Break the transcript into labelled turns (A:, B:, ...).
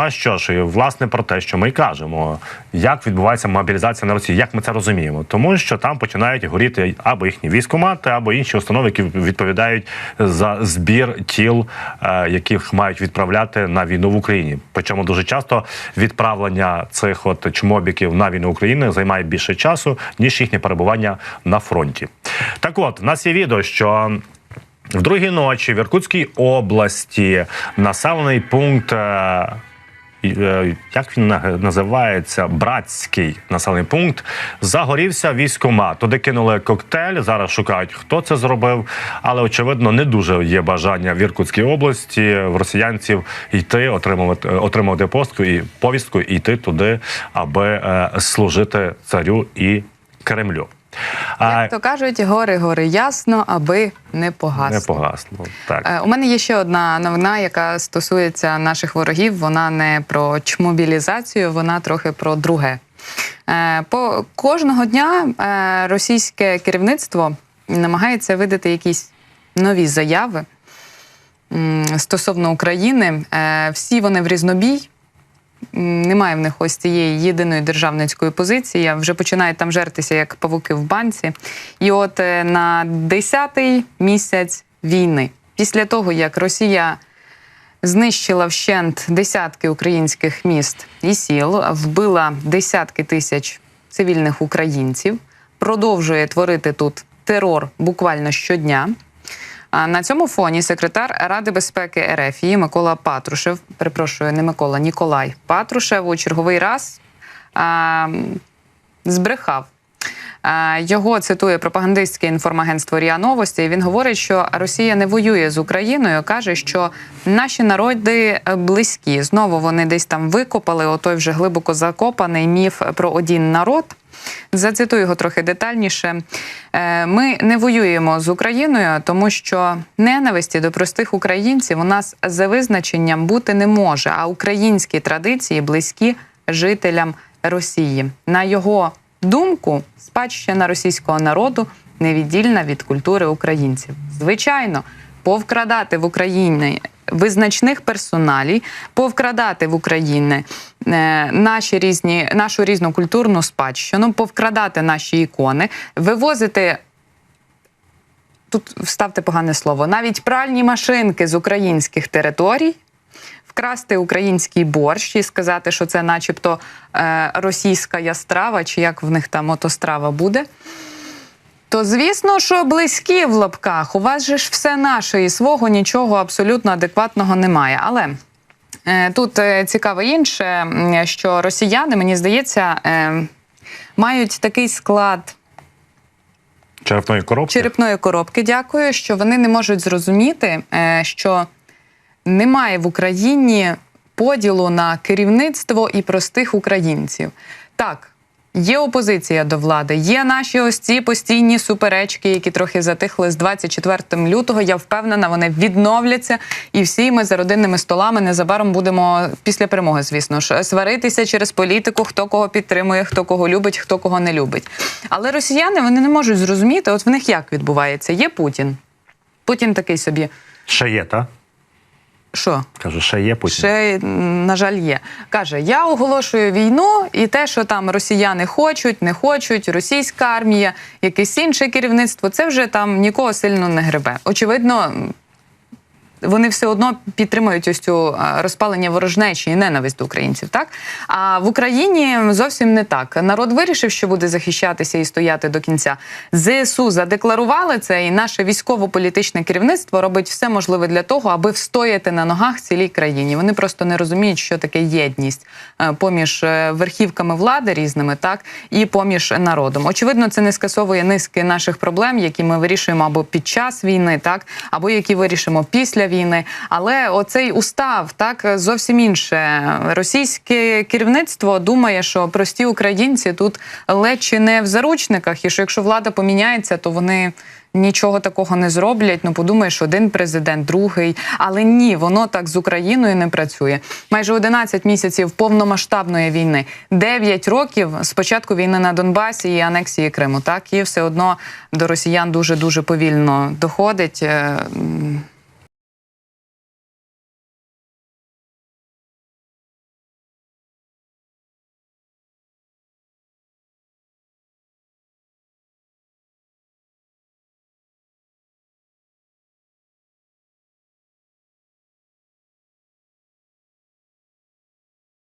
A: А що ж, і власне про те, що ми й кажемо, як відбувається мобілізація на Росії, як ми це розуміємо, тому що там починають горіти або їхні військомати, або інші установи, які відповідають за збір тіл, е, яких мають відправляти на війну в Україні. Причому дуже часто відправлення цих от чмобіків на війну України займає більше часу ніж їхнє перебування на фронті. Так, от у нас є відео, що. В другій ночі в Іркутській області населений пункт. Е, е, Як він називається? Братський населений пункт. Загорівся військомат. Туди кинули коктейль. Зараз шукають, хто це зробив. Але очевидно, не дуже є бажання в Іркутській області в росіянців йти, отримувати отримувати постку і повістку і йти туди, аби е, служити царю і Кремлю.
B: Як то кажуть, гори гори ясно, аби не погасло.
A: не погасло. Так.
B: Е, У мене є ще одна новина, яка стосується наших ворогів. Вона не про чмобілізацію, вона трохи про друге. Е, По кожного дня е, російське керівництво намагається видати якісь нові заяви стосовно України. Всі вони в різнобій. Немає в них ось цієї єдиної державницької позиції. Вже починають там жертися як павуки в банці. І от е, на 10-й місяць війни, після того як Росія знищила вщент десятки українських міст і сіл, вбила десятки тисяч цивільних українців, продовжує творити тут терор буквально щодня. А на цьому фоні секретар Ради безпеки РФ Микола Патрушев, перепрошую, не Микола, Ніколай Патрушев у черговий раз а, збрехав. Його цитує пропагандистське інформагентство РІА Новості. Він говорить, що Росія не воює з Україною. каже, що наші народи е, близькі. Знову вони десь там викопали отой вже глибоко закопаний міф про один народ. Зацитую його трохи детальніше. Е, Ми не воюємо з Україною, тому що ненависті до простих українців у нас за визначенням бути не може. А українські традиції близькі жителям Росії. На його думку, спадщина російського народу невіддільна від культури українців. Звичайно, повкрадати в Україні визначних персоналій, повкрадати в Україні е, наші різні, нашу різну культурну спадщину, повкрадати наші ікони, вивозити. Тут вставте погане слово, навіть пральні машинки з українських територій, вкрасти український борщ і сказати, що це, начебто, е, російська ястрава, чи як в них там ото страва буде. То звісно, що близькі в лапках. У вас же ж все наше і свого нічого абсолютно адекватного немає. Але е, тут е, цікаве інше, що росіяни, мені здається, е, мають такий склад
A: Черепної коробки.
B: черепної коробки. Дякую, що вони не можуть зрозуміти, е, що немає в Україні поділу на керівництво і простих українців. Так. Є опозиція до влади, є наші ось ці постійні суперечки, які трохи затихли з 24 лютого. Я впевнена, вони відновляться, і всі ми за родинними столами незабаром будемо після перемоги, звісно ж, сваритися через політику, хто кого підтримує, хто кого любить, хто кого не любить. Але росіяни вони не можуть зрозуміти, от в них як відбувається. Є Путін. Путін такий собі.
A: Ще є, та?
B: Що?
A: Каже, ще є Путін.
B: Ще, на жаль, є. Каже: я оголошую війну, і те, що там росіяни хочуть, не хочуть, російська армія, якесь інше керівництво, це вже там нікого сильно не гребе. Очевидно. Вони все одно підтримують ось цю розпалення ворожнечі і ненависть до українців, так а в Україні зовсім не так. Народ вирішив, що буде захищатися і стояти до кінця. ЗСУ задекларували це, і наше військово-політичне керівництво робить все можливе для того, аби встояти на ногах цілій країні. Вони просто не розуміють, що таке єдність е, поміж е, верхівками влади різними, так і поміж народом. Очевидно, це не скасовує низки наших проблем, які ми вирішуємо або під час війни, так або які вирішимо після війни. Але оцей устав так зовсім інше. Російське керівництво думає, що прості українці тут ледь чи не в заручниках, і що якщо влада поміняється, то вони. Нічого такого не зроблять. Ну подумаєш, один президент, другий. Але ні, воно так з Україною не працює. Майже 11 місяців повномасштабної війни, 9 років з початку війни на Донбасі і анексії Криму. Так і все одно до росіян дуже дуже повільно доходить. Е,